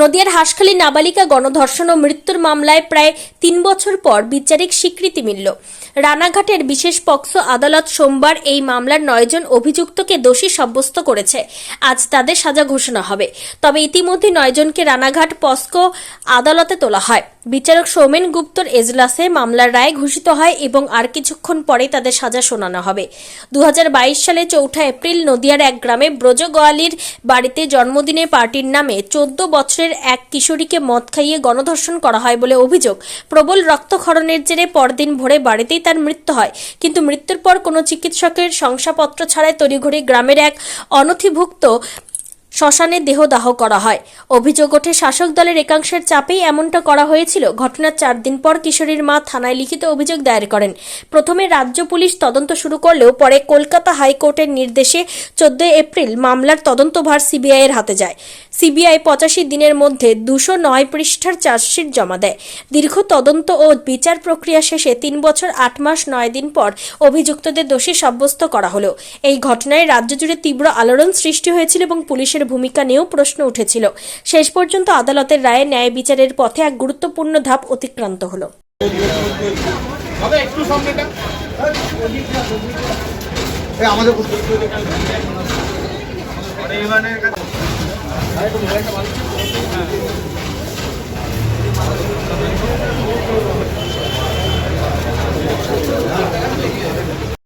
নদিয়ার হাসখালী নাবালিকা গণধর্ষণ ও মৃত্যুর মামলায় প্রায় তিন বছর পর বিচারিক স্বীকৃতি মিলল। রানাঘাটের বিশেষ পক্সো আদালত সোমবার এই মামলার নয়জন অভিযুক্তকে দোষী সাব্যস্ত করেছে। আজ তাদের সাজা ঘোষণা হবে। তবে ইতিমধ্যে নয়জনকে রানাঘাট পস্কো আদালতে তোলা হয়। বিচারক সৌমেন গুপ্তর এজলাসে মামলার রায় ঘোষিত হয় এবং আর কিছুক্ষণ পরে তাদের সাজা শোনানো হবে। দু হাজার বাইশ সালে চৌঠা এপ্রিল নদিয়ার এক গ্রামে ব্রজ গোয়ালির বাড়িতে জন্মদিনে পার্টির নামে চোদ্দ বছরের এক কিশোরীকে মদ খাইয়ে গণধর্ষণ করা হয় বলে অভিযোগ। প্রবল রক্তক্ষরণের জেরে পরদিন ভোরে বাড়িতেই তার মৃত্যু হয়। কিন্তু মৃত্যুর পর কোনো চিকিৎসকের শংসাপত্র ছাড়াই তড়িঘড়ি গ্রামের এক অনথিভুক্ত শ্মশানে দেহদাহ করা হয়। অভিযোগ ওঠে, শাসক দলের একাংশের চাপেই এমনটা করা হয়েছিল। ঘটনার চার দিন পর কিশোরীর মা থানায় লিখিত অভিযোগ দায়ের করেন। প্রথমে রাজ্য পুলিশ তদন্ত শুরু করলেও পরে কলকাতা হাইকোর্টের নির্দেশে চোদ্দই এপ্রিল মামলার তদন্তভার সিবিআই এর হাতে যায়। সিবিআই পঁচাশি দিনের মধ্যে দুশো নয় পৃষ্ঠার চার্জশিট জমা দেয়। দীর্ঘ তদন্ত ও বিচার প্রক্রিয়া শেষে তিন বছর, আট মাস, নয় দিন পর অভিযুক্তদের দোষী সাব্যস্ত করা হলো। এই ঘটনায় রাজ্য জুড়ে তীব্র আলোড়ন সৃষ্টি হয়েছিল এবং পুলিশের ভূমিকা নিয়েও প্রশ্ন উঠেছিল। শেষ পর্যন্ত আদালতের রায়ে ন্যায় বিচারের পথে এক গুরুত্বপূর্ণ ধাপ অতিক্রান্ত হলো। দাদা একটু সামনেটা। এই আমাদের